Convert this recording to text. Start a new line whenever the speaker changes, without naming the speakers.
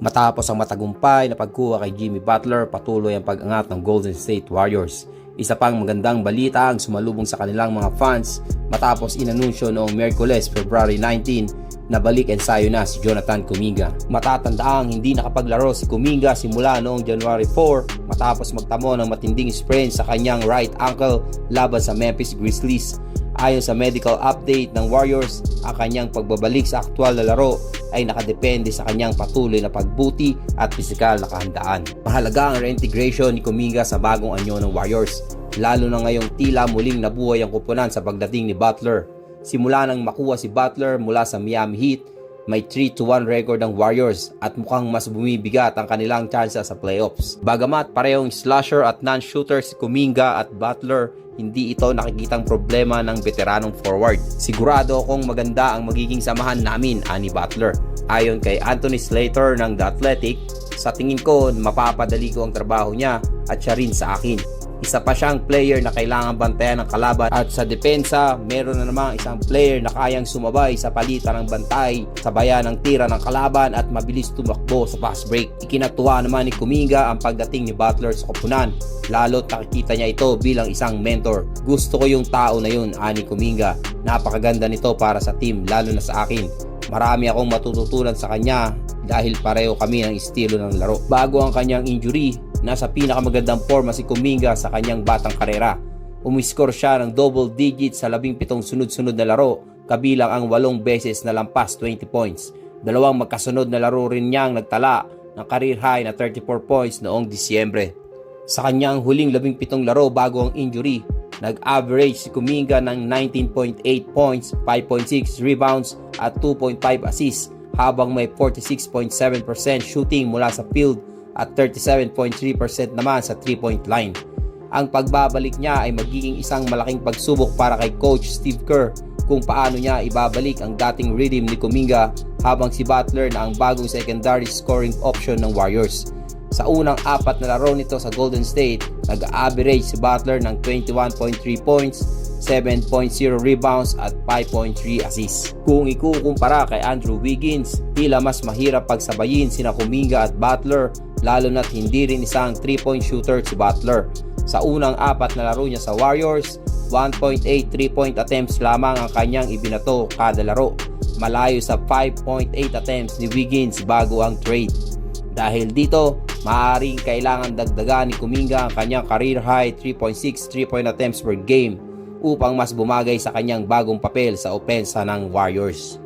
Matapos ang matagumpay na pagkuha kay Jimmy Butler, patuloy ang pag-angat ng Golden State Warriors. Isa pang magandang balita ang sumalubong sa kanilang mga fans matapos inanunsyo noong Miyerkules, February 19 na balik ensayo na si Jonathan Kuminga. Matatandaang hindi nakapaglaro si Kuminga simula noong January 4 matapos magtamo ng matinding sprain sa kanyang right ankle laban sa Memphis Grizzlies. Ayon sa medical update ng Warriors, ang kanyang pagbabalik sa aktwal na laro ay nakadepende sa kanyang patuloy na pagbuti at pisikal na kahandaan. Mahalaga ang reintegration ni Kuminga sa bagong anyo ng Warriors, lalo na ngayong tila muling nabuhay ang kupunan sa pagdating ni Butler. Simula nang makuha si Butler mula sa Miami Heat, may 3-1 record ang Warriors at mukhang mas bumibigat ang kanilang tsansa sa playoffs. Bagamat parehong slasher at non-shooter si Kuminga at Butler, hindi ito nakikitang problema ng veteranong forward. Sigurado akong maganda ang magiging samahan namin, ani Butler. Ayon kay Anthony Slater ng The Athletic, sa tingin ko mapapadali ko ang trabaho niya at siya rin sa akin. Isa pa siyang player na kailangan bantayan ng kalaban at sa depensa, meron na namang isang player na kayang sumabay sa palitan ng bantay, sabayan ng tira ng kalaban at mabilis tumakbo sa fast break. Ikinatuwa naman ni Kuminga ang pagdating ni Butler sa koponan, lalo't nakikita niya ito bilang isang mentor. Gusto ko yung tao na yun, ani Kuminga. Napakaganda nito para sa team, lalo na sa akin. Marami akong matututunan sa kanya dahil pareho kami ng estilo ng laro. Bago ang kanyang injury, nasa pinakamagandang forma si Kuminga sa kanyang batang karera. Umiskor siya ng double digits sa labing pitong sunod-sunod na laro, kabilang ang walong beses na lampas 20 points. Dalawang magkasunod na laro rin niyang nagtala ng career high na 34 points noong Disyembre. Sa kanyang huling labing pitong laro bago ang injury, nag-average si Kuminga ng 19.8 points, 5.6 rebounds at 2.5 assists habang may 46.7% shooting mula sa field at 37.3% naman sa 3-point line. Ang pagbabalik niya ay magiging isang malaking pagsubok para kay Coach Steve Kerr kung paano niya ibabalik ang dating rhythm ni Kuminga habang si Butler na ang bagong secondary scoring option ng Warriors. Sa unang apat na laro nito sa Golden State, nag-average si Butler ng 21.3 points, 7.0 rebounds at 5.3 assists. Kung ikukumpara kay Andrew Wiggins, tila mas mahirap pagsabayin sina Kuminga at Butler lalo na't hindi rin isang 3-point shooter si Butler. Sa unang apat na laro niya sa Warriors, 1.8 3-point attempts lamang ang kanyang ibinato kada laro. Malayo sa 5.8 attempts ni Wiggins bago ang trade. Dahil dito, maaaring kailangan dagdagan ni Kuminga ang kanyang career high 3.6 3-point attempts per game upang mas bumagay sa kanyang bagong papel sa opensa ng Warriors.